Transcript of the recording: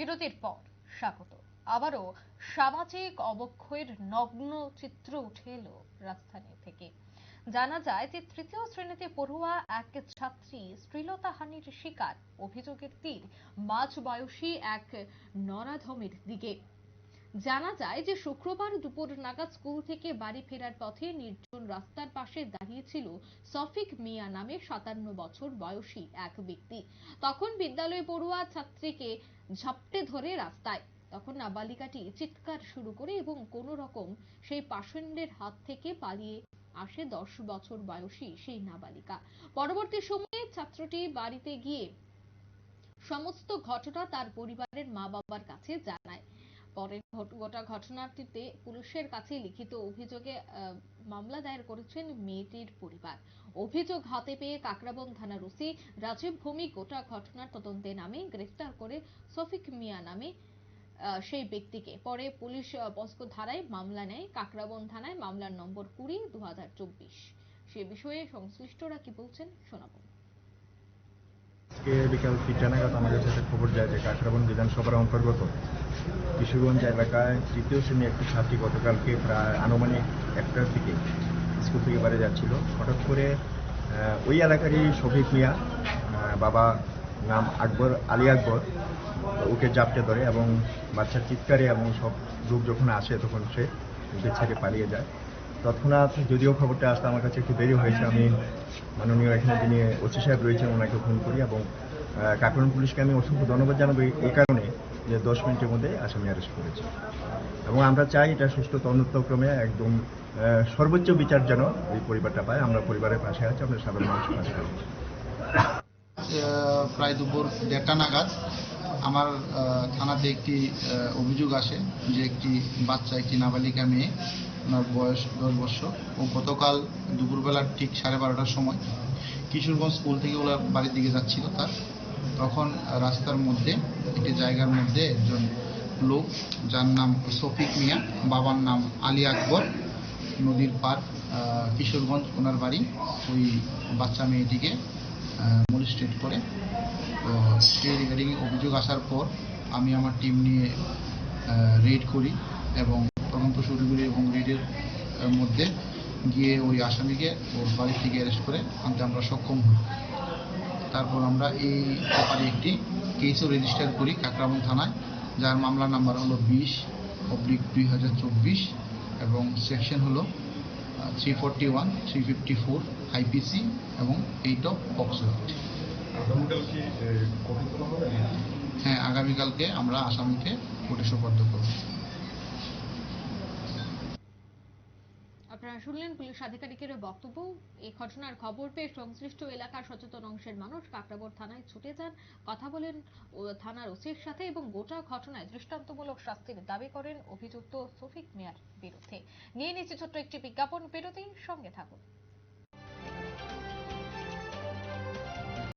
বিরতির পর স্বাগত। আবারও সামাজিক অবক্ষয়ের নগ্ন চিত্র উঠে এলো রাজধানী থেকে। জানা যায় যে তৃতীয় শ্রেণীতে পড়ুয়া এক ছাত্রী শ্লীলতাহানির শিকার। অভিযোগের তীর মাঝ বয়সী এক নরাধমের দিকে। জানা যায় যে শুক্রবার দুপুর নাগাদ স্কুল থেকে বাড়ি ফেরার পথে নির্জন রাস্তার পাশে দাঁড়িয়েছিল সফিক মিয়া নামে সাতান্ন বছর বয়সী এক ব্যক্তি। তখন বিদ্যালয়ে পড়ুয়া ছাত্রীকে ঝাপটে ধরে রাস্তায়। তখন নাবালিকাটি চিৎকার শুরু করে এবং কোন রকম সেই পাষণ্ডের হাত থেকে পালিয়ে আসে দশ বছর বয়সী সেই নাবালিকা। পরবর্তী সময়ে ছাত্রটি বাড়িতে গিয়ে সমস্ত ঘটনা তার পরিবারের মা বাবার কাছে জানায়। পরে গোটা ঘটনাটিতে পুলিশের কাছে লিখিত অভিযোগে মামলা দায়ের করেছেন মেয়েটির পরিবার। অভিযোগ হাতে পেয়ে কাকরাবন থানার ওসি রাজীব ভৌমিক গোটা ঘটনার তদন্তে নামে গ্রেফতার করে সফিক মিয়া নামে সেই ব্যক্তিকে। পরে পুলিশ পস্কো ধারায় মামলা নেয়। কাকরাবন থানায় মামলার নম্বর কুড়ি দু সে বিষয়ে সংশ্লিষ্টরা কি বলছেন শোনাবো। আজকে বিকাল তিনটা নাগাদ আমার কাছে খবর যায় যে কাকরাবন বিধানসভার অন্তর্গত। কিশোরগঞ্জ এলাকায় তৃতীয় শ্রেণি একটি ছাত্রী গতকালকে প্রায় আনুমানিক একটার দিকে স্কুল থেকে বাড়ি যাচ্ছিল। হঠাৎ করে ওই এলাকারই শফিক মিয়া বাবা নাম আকবর, আলী আকবর, ওকে জাপটে ধরে এবং বাচ্চার চিৎকারে এবং সব লোক যখন আসে তখন সে ছেড়ে পালিয়ে যায়। তৎক্ষণাৎ যদিও খবরটা আসতে আমার কাছে একটু দেরি হয়েছে আমি মাননীয় এখানে যিনি ওসি সাহেব রয়েছেন ওনাকে ফোন করি এবং আহ, কাকরন পুলিশকে আমি অসংখ্য ধন্যবাদ জানাব এই- কারণে যে দশ মিনিটের মধ্যে আসামি অ্যারেস্ট করেছে। এবং আমরা চাই এটা সুষ্ঠু তদন্তক্রমে একদম সর্বোচ্চ বিচার যেন এই পরিবারটা পায়। আমরা পরিবারের পাশে আছি আমরা সাধারণ মানুষের পাশে আছি। প্রায় দুপুর দেড়টা নাগাদ আমার থানাতে একটি অভিযোগ আসে যে একটি বাচ্চা একটি নাবালিকা মেয়ে ওনার বয়স দশ বছর। ও গতকাল দুপুরবেলা ঠিক সাড়ে বারোটার সময় কিশোরগঞ্জ স্কুল থেকে ওরা বাড়ির দিকে যাচ্ছিল তার। তখন রাস্তার মধ্যে, একটি জায়গার মধ্যে একজন লোক, যার নাম শফিক মিয়া, বাবার নাম আলী আকবর, নদীর পার কিশোরগঞ্জ ওনার বাড়ি। ওই বাচ্চা মেয়েটিকে মোলিস্টেট করে, তো সেই রিগার্ডিং অভিযোগ আসার পর আমি আমার টিম নিয়ে রেড করি এবং শুরু এবং রেডের মধ্যে গিয়ে ওই আসামিকে ওর বাড়ি থেকে অ্যারেস্ট করে আনতে আমরা সক্ষম হই। তারপর আমরা এই ব্যাপারে একটি কেসও রেজিস্টার করি কাকরাবন থানায় যার মামলা নাম্বার হলো বিশ অব্লিক দুই হাজার চব্বিশ এবং সেকশন হলো three forty one three fifty four IPC এবং এইট অফ পক্সো হ্যাঁ আগামীকালকে আমরা আসামিকে কোর্টে সোপর্দ করব। আপনারা শুনলেন পুলিশ আধিকারিকের বক্তব্য। এই ঘটনার খবর পেয়ে সংশ্লিষ্ট এলাকার সচেতন অংশের মানুষ কাকরাবর থানায় ছুটে যান। কথা বলেন থানার ওসির সাথে এবং গোটা ঘটনায় দৃষ্টান্তমূলক শাস্তির দাবি করেন অভিযুক্ত সফিক মিয়ার বিরুদ্ধে। নিয়ে নিচ্ছে ছোট্ট একটি বিজ্ঞাপন। বিরতি সঙ্গে থাকুন।